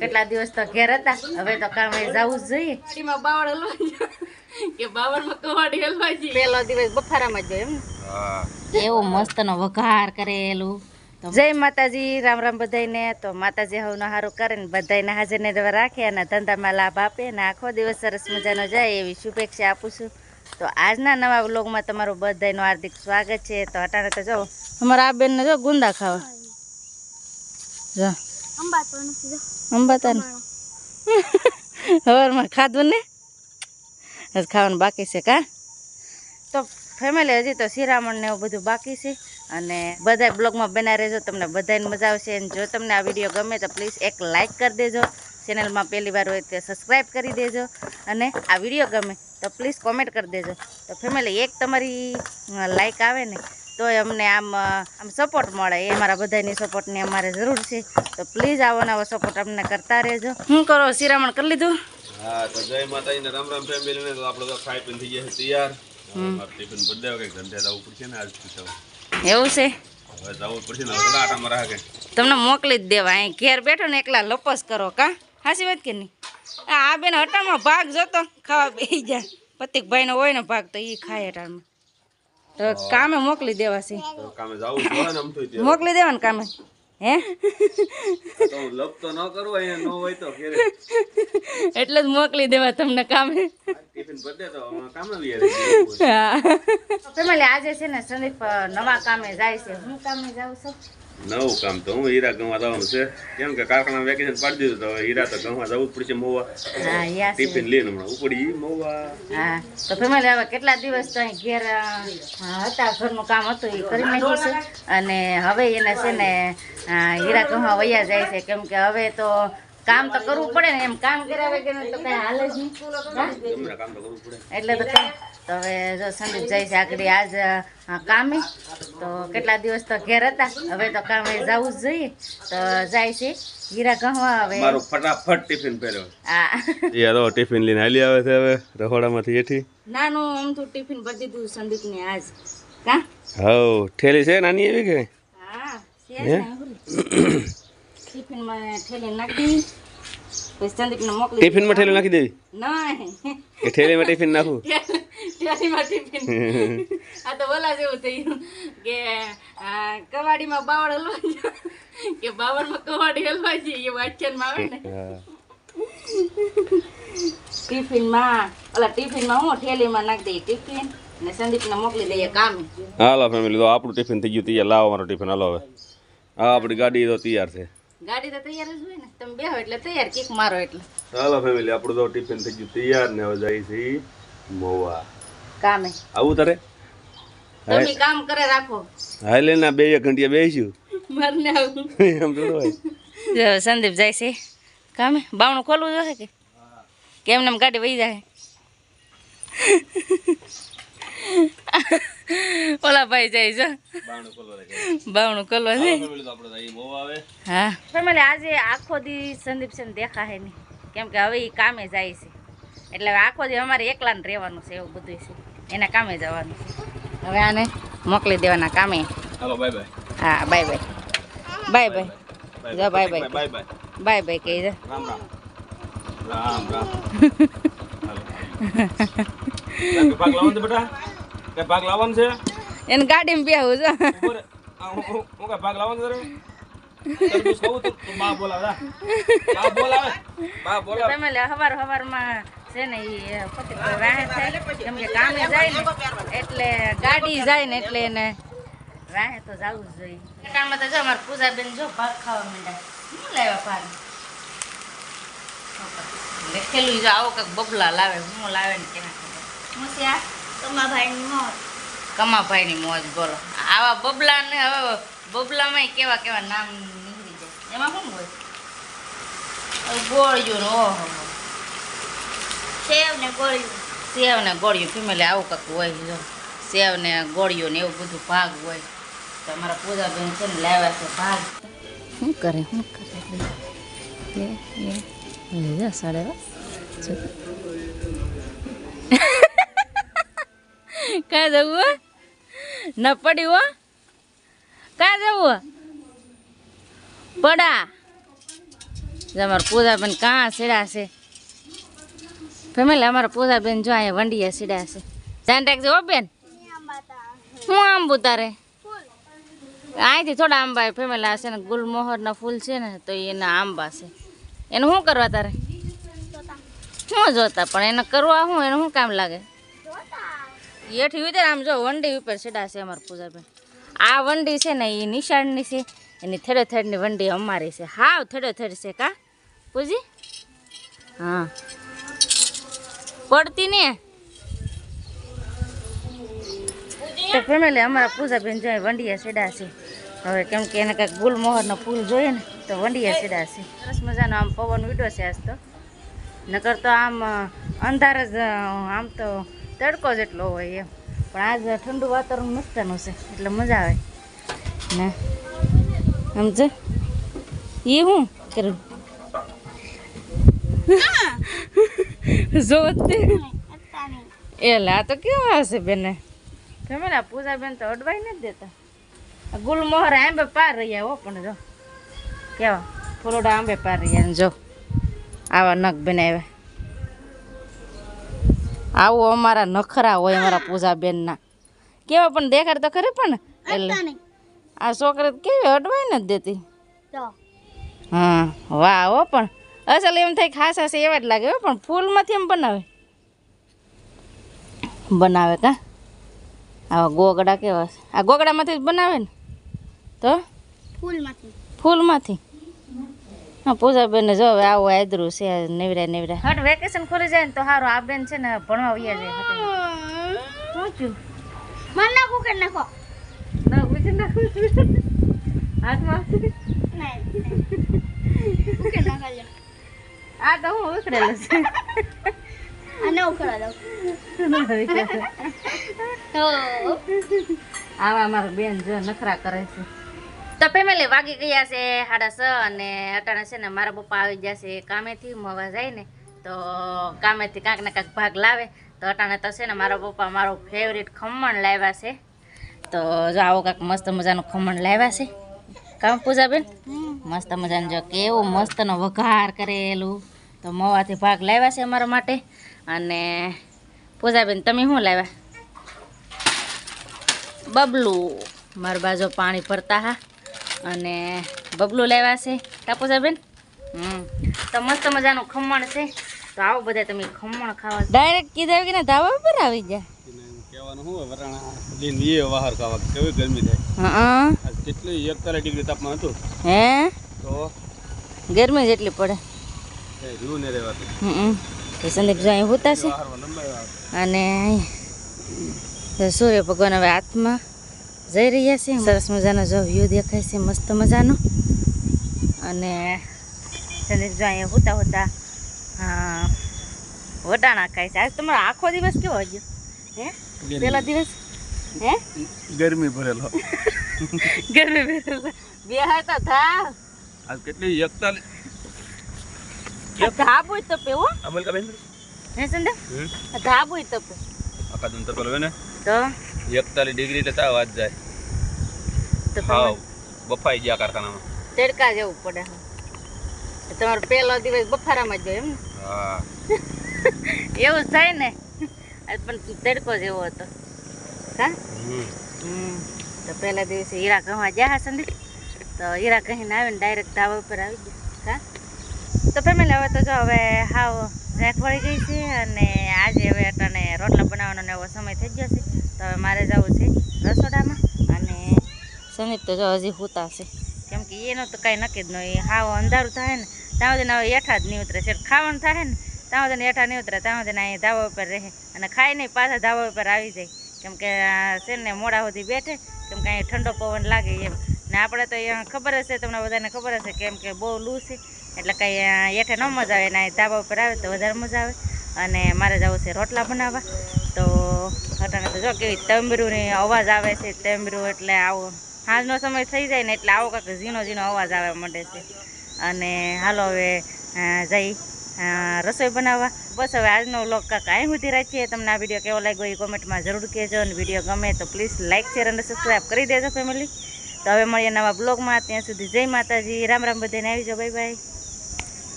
કેટલા દિવસ તો ઘેર હતા? હવે તો કામે જવું જ જોઈએ. એમાં બાવળ હલવા કે બાવળમાં કવાડી હલવા જઈએ પેલો દિવસ બફારામાં જ એમ એવો મસ્તનો વઘાર કરેલું. જય માતાજી રામ રામ બધાને તો માતાજી હવનો હારું કરે ને બધાને હાજર ને રવા રાખે અને ધંધામાં લાભ આપે અને આખો દિવસ સરસ મજાનો જાય એવી શુભેચ્છા આપું છું. તો આજના નવા વ્લોગમાં તમારું બધાનું હાર્દિક સ્વાગત છે. તો અટાણે તો જાઓ અમારા આ બેનને જો ગુંદા ખાવા. જો. અંબાતા હવારમાં ખાધું ને? હજી ખાવાનું બાકી છે કા? તો ફેમિલી હજી તો શિરામણ ને એવું બધું બાકી છે. અને બધા બ્લોગમાં બના રહેજો તમને બધાને મજા આવશે. અને જો તમને આ વીડિયો ગમે તો પ્લીઝ એક લાઇક કરી દેજો. ચેનલમાં પહેલી વાર હોય તો સબસ્ક્રાઈબ કરી દેજો. અને આ વીડિયો ગમે તો પ્લીઝ કોમેન્ટ કરી દેજો. તો ફેમિલી એક તમારી લાઇક આવે ને તો અમને આમ આમ સપોર્ટ મળે. એ અમારા બધાની સપોર્ટની અમારે જરૂર છે. તો પ્લીઝ આવો નવો સપોર્ટ અમને કરતા રહેજો. શું કરો? શિરામણ કરી લીધું? હા તો જય માતાજી રામ રામ ફેમિલી તો આપણે તો ખાઈ પીને થઈ ગયા તૈયાર. ટિફિન બદલે કંઈક ધંધે જવું પડશે ને આજ એવું છે? જવું પડશે ને તમને મોકલી જ દેવા. અહીં ઘેર બેઠો ને એકલા લપસ કરો કા? હાસી વાત કે નહીં? આ આ બેન હટામાં ભાગ જોતો. ખાવા બેસી જાય. પતિકભાઈનો હોય ને ભાગ તો એ ખાય હટામાં. તો કામે મોકલી દેવા છે. કામે જવું પડે ને આમ તો મોકલી દેવા ને કામે. હે? તો લપ તો ન કરું અહીંયા નો હોય તો ઘેરે. એટલે જ મોકલી દેવા તમને કામે. ટિફિન બદલે તો કામે બી યાર ફેમિલી આજે છે ને સંદીપ નવા કામે જાય છે. હું કામે જાઉં છું? નવું કામ તો હું હીરા ગમવા જવાનું છે. કેમ કે કારખાના વેકેશન પાડી દીધું તો હીરા તો ગમવા જવું જ પડશે મોવા ટિફિન લઈને હમણાં ઉપડી મોવા હા તો ફેમિલી હવે કેટલા દિવસ તો અહીં ઘેર હતા ઘરનું કામ હતું એ કરી નાખ્યું છે. અને હવે એને છે ને હીરા ગમવા વૈયા જાય છે. કેમ કે હવે તો કામ તો કરવું પડે ને એમ કામ કર્યા વગર તો કઈ હાલે જ નહીં. એટલે તો તો હવે જો સંદીપ જાય છે આગળ આજ કામે. તો કેટલા દિવસ તો ઘેર હતા. હવે તો કામે જવું જ જોઈએ. તો જાય છે. હીરા કહવા હવે. મારું ફટાફટ ટિફિન પહેર્યો. હા યાર ટિફિન લઈને હાલી આવે છે હવે રખોડામાંથી એઠી નાનું આમ તો ટિફિન ભરી દીધું સંદીપને આજ. કા? હવ ઠેલી છે નાની એવી કે? હા છે ટિફિનમાં ઠેલી નાખી. પછી સંદીપને મોકલી ટિફિનમાં ઠેલી નાખી દેવી? ના કે ઠેલીમાં ટિફિન નાખું? ટ્યાલીમાં ટિફિન આ તો બોલા જેવું થયું કે કવાડીમાં બાવળ હલવા કે બાવળમાં કવાડી હલવા છે એ વાંચનમાં આવે ને. ટિફિનમાં ઓલા ટિફિનમાં હું થેલીમાં નાખી દઈએ ટિફિન ને સંદીપને મોકલી દઈએ કામ. હાલો ફેમિલી તો આપણું ટિફિન થઈ ગયું તૈયાર. લાવો મારો ટિફિન હાલો હવે. હા આપણી ગાડી તો તૈયાર છે. ગાડી તો તૈયાર જ હોય ને. તમે બેહો એટલે તૈયાર કિક મારો એટલે. હાલો ફેમિલી આપણું તો ટિફિન થઈ ગયું તૈયાર ને હવે જાય છે મોવા. કામે. આવું તારે? તમે કામ કરે રાખો. હાલે ના બે એક ઘંટિયા બેસીશું મારને આવું. એમ તો હોય. જો સંદીપ જાય છે કામે. બાવણું ખોલવું જોશે કે? કેમ ને ગાડી વહી જાય ઓલા ભાઈ જાય લાગે. બાવણું ખોલવા છે હા. ફેમિલી આજે આખો દી સંદીપ છે ને દેખાય નહીં. કેમ કે હવે એ કામે જાય છે. એટલે આખો દી અમારે એકલાને રહેવાનું છે એવું બધું છે. એના કામે જવાનું. હવે આને મોકલી દેવાના કામે. હાલો બાય બાય હા બાય બાય બાય બાય જા bye bye bye bye bye bye કહી જા રામ રામ. રામ રામ. ભાગ લાવવાનું છે બેટા. કઈ ભાગ લાવવાનું છે? એને ગાડીમાં બેહું છે. ઊભો રે. આ હું હું- હું ભાગ લાવવાનું છે રે? તરબૂચ ખાવું તો? તું બા બોલાવે બોલાવે. બા હવાર હવારમાં છે ને એ પતિભાઈ થાય કેમ કે કામે જાય ને એટલે ગાડી જાય ને એટલે એને વાહે તો જવું જ જોઈએ. કામમાં તો જો અમારે પૂજાબેન જો ભાગ ખાવા માંડ્યા. શું લાવ્યા ભાગ લખેલું જો આવો કંઈક બબલા લાવે હું લાવે ને કેના ખબર. કમાભાઈની મોજ. કમાભાઈની મોજ બોલો. આવા બબલા ને હવે બબલામાં કેવા કેવા નામ નીકળી જાય. એમાં શું હોય? ગોળ્યું ને ઓહો. સેવ ને ગોળિયું. સેવ ને ગોળિયું. ફેમિલી આવું કંઈક હોય જો. સેવ ને ગોળિયું ને એવું બધું ભાગ હોય. તો અમારા પૂજાબેન છે ને લાવ્યા છે ભાગ. શું કરે શું કરે? સાડે કાં જવું? ન પડ્યું હો? કાં જવું પડા જે અમારા પૂજાબેન કાં સીડા છે? ફેમિલી, અમારા પૂજાબેન જો અહીંયા વંડિયા સીડા છે. ધ્યાન રાખજો હો બેન. શું આંબુ તારે? અહીંથી થોડા આંબા ફેમિલી હશે ને ગુલમોહરના ફૂલ છે ને, તો એના આંબા છે. એને શું કરવા તારે? શું જોતા? પણ એને કરવા શું? એને શું કામ લાગે? એઠી ઉતર આમ જો વંડી ઉપર સીડા છે અમારા પૂજાબેન. આ વંડી છે ને, એ નિશાળની છે. એની થેડે થેડની વંડી અમારી છે. હાવ થેડે થેડ છે કા, પૂજી? હા. પડતી ને. તો ફેમિલી અમારા પૂજાબેન જોઈએ વંડિયા સીડા છે. હવે કેમ કે એને કાંઈક ગુલમોહરના ફૂલ જોઈએ ને તો વંડિયા સીડા છે. સરસ મજાનો આમ પવન ઉડ્યો છે આજ તો. નકર તો આમ અંધાર જ આમ તો તડકો જ એટલો હોય એમ. પણ આજ ઠંડુ વાતાવરણ મસ્તનું છે એટલે મજા આવે. ને સમજે? એ હું કરું? જોતે. એટલે આ તો કેવા હશે બેને? તમે ને પૂજા તો અડવાઈ નથી દેતા. આ ગુલમોહર આંબે પાર રહ્યા હો પણ જો. કેવા? ફૂલોડા આંબે પાર રહ્યા ને જો. આવા નખ બનાવ્યા આવું અમારા નખરા હોય અમારા પૂજા બેનના કેવા પણ દેખાડ તો ખરી પણ. એટલે આ છોકરી તો કેવી અડવાઈ નથી દેતી. હા વાહ હો પણ. અસલ એમ થાય ખાસ હશે એવા જ લાગે હો પણ ફૂલમાંથી એમ બનાવે. બનાવે કા? આવા ગોગડા કેવા છે? આ ગોગડામાંથી જ બનાવે ને? તો? ફૂલમાંથી. ફૂલમાંથી? હા પૂજાબેન જો હવે આવું આદરું છે નેવરા નેવરા હટ વેકેશન ખોલી જાય ને તો સારું આ બેન છે ને ભણવા વૈયા જાય. થયું મને નાખું કે નાખો. ના બીજું નાખું. હાથમાં? કે નાખો આ તો હું ઉખરેલો છે. અને ઉખડા દઉં આવા અમારા બેન જો નખરા કરે છે. તો ફેમિલી વાગી ગયા છે સાડા છ અને અટાણે છે ને મારા પપ્પા આવી ગયા છે કામેથી મવા જાય ને તો કામેથી કાંક ને કાંક ભાગ લાવે. તો અટાણે તો છે ને મારા પપ્પા મારું ફેવરિટ ખમણ લાવ્યા છે. તો જો આવો કાંક મસ્ત મજાનું ખમણ લાવ્યા છે. કામ પૂજાબેન? મસ્ત મજાનું. જો કેવું મસ્તનો વઘાર કરેલું. તો મવાથી ભાગ લાવ્યા છે અમારા માટે. અને પૂજાબેન તમે શું લાવ્યા? બબલું. મારા બાજુ પાણી ભરતા હા. અને બબલું લાવ્યા છે. કાપુસાબેન હમ. તો મસ્ત મજાનું ખમણ છે. તો આવો બધા તમે ખમણ ખાવા ડાયરેક્ટ કીધા કે ને ધાબા ઉપર આવી જાય કહેવાનું શું વરાણા? લઈને એ બહાર ખાવા કેવી ગરમી થાય. હા. કેટલી એકતાલીસ ડિગ્રી તાપમાન હતું હે? તો ગરમી જેટલી પડે. એ રહ્યું ને રહેવાતું. હમ સંદીપ જો અહીં હોતા છે. અને સૂર્ય ભગવાન હવે હાથમાં જઈ રહ્યા છે. સરસ મજાનો જો વ્યૂ દેખાય છે મસ્ત મજાનો. અને સંદીપ જો અહીંયા હોતા હોતા વટાણા ખાય છે. આજ તમારો આખો દિવસ કેવો ગયો? હે? પેલા દિવસ? હે? ગરમી ભરેલો. ગરમી ભરેલો. બે હતા થા આજ કેટલી? એકતાલીસ ધાબુ તપે હો. અમલ કા બેન? હે સંદે ધાબુ તપે આકા દંતર પેલો ને? તો? એકતાલીસ ડિગ્રી એટલે તાવ આજ જાય. તો હાવ. બફાઈ ગયા કારખાનામાં. તડકા જેવું પડે તો તમારો પહેલો દિવસ બફારામાં જ ગયો એમ ને? હા. એવું થાય ને? પણ તડકો જેવો હતો. હમ, તો પહેલા દિવસે હીરા કહવા ગયા સંદીપ તો હીરા કહીને આવીને ડાયરેક્ટ ધાબા ઉપર આવી ગયા. હા? તો ફેમિલી, હવે તો જો હવે હાવ રેખ વળી ગઈ છે અને આજે હવે અટાણે રોટલા બનાવવાનો એવો સમય થઈ ગયો છે. તો હવે મારે જવું છે રસોડામાં અને સંદીપ તો જો હજી હોતા છે. કેમ કે એનું તો કાંઈ નક્કી જ નહીં હાવ અંધારું થાય ને, ત્યાં સુધી હવે એઠા જ નહીં ઉતરે છે. ખાવાનું થાય ને, ત્યાં સુધી હેઠા નહીં ઉતરે ત્યાં સુધી અહીં ધાબા ઉપર રહે અને ખાઈ નહીં, પાછા ધાબા ઉપર આવી જાય. કેમ કે છે ને મોડા સુધી બેઠે, કેમ કે ઠંડો પવન લાગે એમ. ને આપણે તો અહીંયા ખબર હશે, તમને બધાને ખબર હશે કેમ કે બહુ લૂ છે. એટલે કંઈ હેઠે ન મજા આવે, ને ધાબા ઉપર આવે તો વધારે મજા આવે. અને મારે જવું છે રોટલા બનાવવા. તો હટાણે તો જો કેવી તંબરૂની અવાજ આવે છે, તંબરું એટલે આવો સાંજનો સમય થઈ જાય ને એટલે આવો કાંઈક ઝીણો ઝીણો અવાજ આવે માંડે છે. અને હાલો હવે જઈ. રસોઈ બનાવવા. બસ હવે આજનો વ્લોગ કાંક અહીં સુધી રાખીએ. તમને આ વીડિયો કેવો લાગ્યો એ કોમેન્ટમાં જરૂર કહેજો અને વીડિયો ગમે તો પ્લીઝ લાઇક શેર અને સબસ્ક્રાઈબ કરી દેજો ફેમિલી તો હવે મળીએ નવા બ્લોગમાં ત્યાં સુધી જય માતાજી. રામ રામ બધાને. આવી જાઓ. Bye bye